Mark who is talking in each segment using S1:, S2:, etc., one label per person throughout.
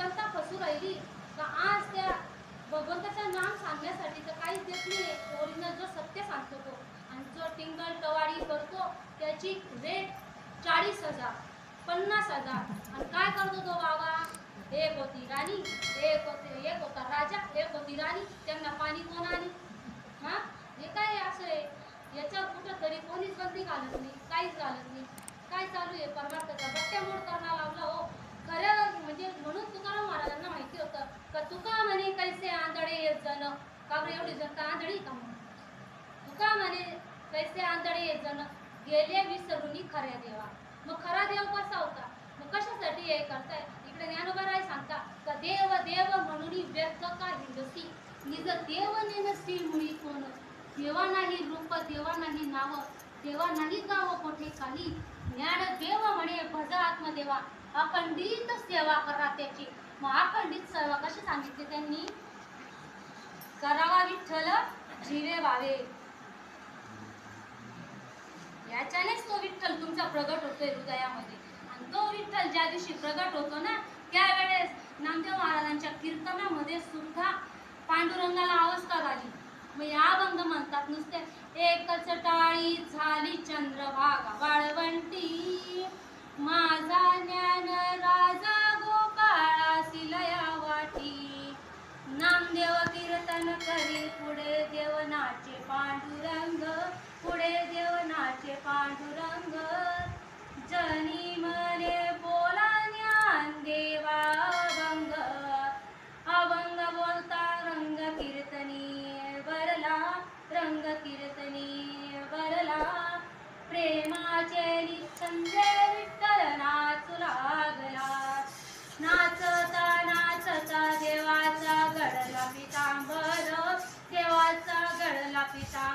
S1: जनता फसू राहिली? तर आज त्या भगवंताचं नाम सांगण्यासाठी तर काहीच देत नाही ओरिजिनल जो सत्य सांगतो तो. आणि जो टिंगल टवाळी करतो त्याची रेट चाळीस हजार पन्नास हजार. आणि काय करतो तो बाबा? एक होती राणी एक होते एक होता राजा एक होती राणी. त्यांना पाणी कोण आली? हां? हे काय असं आहे? याच्यावर कुठं तरी कोणीच बंदी घालत नाही काहीच घालत नाही. काय चालू आहे? परमार्थाचा बट्ट्यामुळे करणार लावला हो. खरं म्हणजे म्हणून तुकाराम महाराजांना माहिती होतं. का तुका म्हणे कैसे आंधळे येत जण? का बरं एवढी का आंधळी का म्हणून? तुका म्हणे कैसे आंधळे येत जण? गेले विसरूनी खऱ्या देवा. मग खरा देव कसा होता? मग कशासाठी हे करताय? इकडे ज्ञानोबाराय सांगता का देव देव म्हणून व्यक्त का हिंदसी निज देव नेनसी मुळी कोण? देवा नाही रूप देवा नाही नाव देवा नाही गाव कोठे काही? ज्ञान देवा. अखंडित सेवा करा त्याची. मग अखंडित सेवा कशी सांगितली त्यांनी? करावा विठ्ठल जिरे वावे याच्यानेच तो विठ्ठल तुमचा प्रगट होतोय हृदयामध्ये. आणि तो विठ्ठल ज्या दिवशी प्रगट होतो ना त्यावेळेस नामदेव महाराजांच्या कीर्तनामध्ये सुद्धा पांडुरंगाला अवस्था झाली. मग या अभंग म्हणतात नुसते एकच टाळी झाली चंद्रभागा वाळवंटी माझा ज्ञान राजा.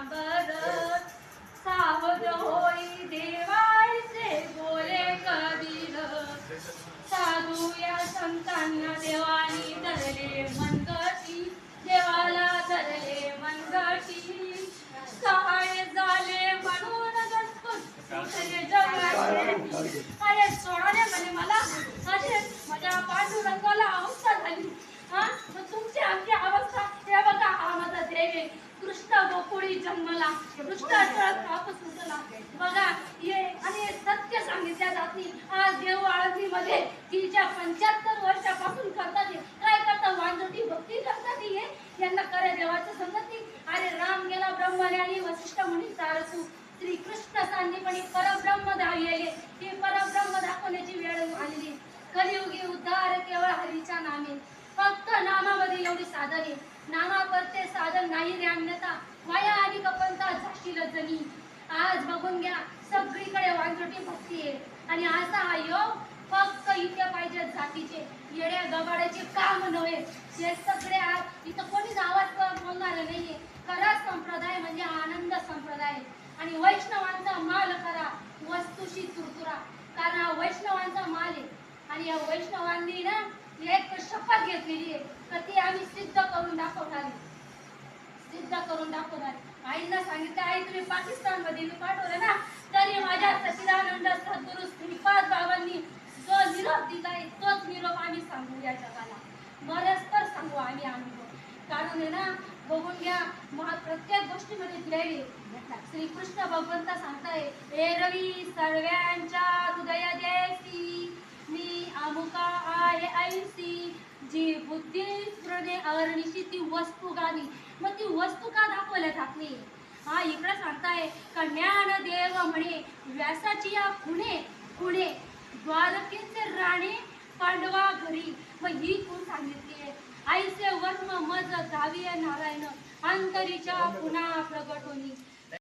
S1: गडला सावध होई देवाचे बोले कबीर. साधू या संतांना देवानी धरले मनगटी देवाला धरले मनगटी. सहाय झाले म्हणून गणपत उठले जगाचे अरे सोडाले म्हणे मला असे माझ्या पांडुरंगाला अवस्था झाली हा मग तुमची आमची अवस्था हे बघा हा माझा देव आहे कृष्ण गोकुळी जन्मला कृष्ण अडथळत कापूस सुटला बघा हे आणि हे सत्य सांगितल्या आज देव आळंदीमध्ये तिच्या पंच्याहत्तर वर्षापासून करतात काय करतात वांजोटी भक्ती करतात हे? यांना करे देवाचं समजत नाही अरे राम गेला ब्रह्मने आणि वशिष्ठ म्हणे सारसू. श्री कृष्ण सांनीपणे परब्रह्म धावलेले हे परब्रह्म दाखवण्याची वेळ आलेली. कलियुगी उद्धार केवळ हरीच्या नामे. फक्त नामामध्ये एवढी साधने. नामापरते साधन नाही रे अन्यथा. वाया आणि कपंता झाशील जनी. आज बघून घ्या सगळीकडे वांजोटी भक्ती आहे. आणि असा हा योग फक्त इथे पाहिजे जातीचे. येड्या गबाड्याचे काम नव्हे. हे सगळे आज इथं कोणीच आवाज बोलणार नाहीये. खरा संप्रदाय म्हणजे आनंद संप्रदाय. आणि वैष्णवांचा माल करा वस्तूशी तुरतुरा. कारण हा वैष्णवांचा माल आहे. आणि या वैष्णवांनी ना एक शपथ घेतलेली आहे. तर ती आम्ही सिद्ध करून दाखवणार. सिद्ध करून दाखवणार. आईंना सांगितलं आई तुम्ही पाकिस्तानमध्ये पाठवलं ना तरी माझ्या सचिदानंद सद्गुरु श्रीपाद बाबांनी जो निरोप दिलाय तोच निरोप आम्ही सांगू या जगाला बरंच तर सांगू आम्ही अनुभव कारण आहे ना बघून घ्या महा प्रत्येक गोष्टीमध्ये ध्येय आहे. श्रीकृष्ण भगवंत सांगताय एरवी सर्वांच्या हृदय देसी मी अमुका आहे ऐसी जी बुद्धी स्फुरणे अरनिशी ती वस्तू गाणी मग ती वस्तू का दाखवल्या जात नाही हा इकडे सांगताय का देव म्हणे व्यासाची या खुणे खुणे द्वारकेचे राणे पांडवा घरी. मग ही कोण सांगितली? आहे आईचे वर्म मज धावी नारायण. अंतरीच्या पुन्हा प्रगट होणी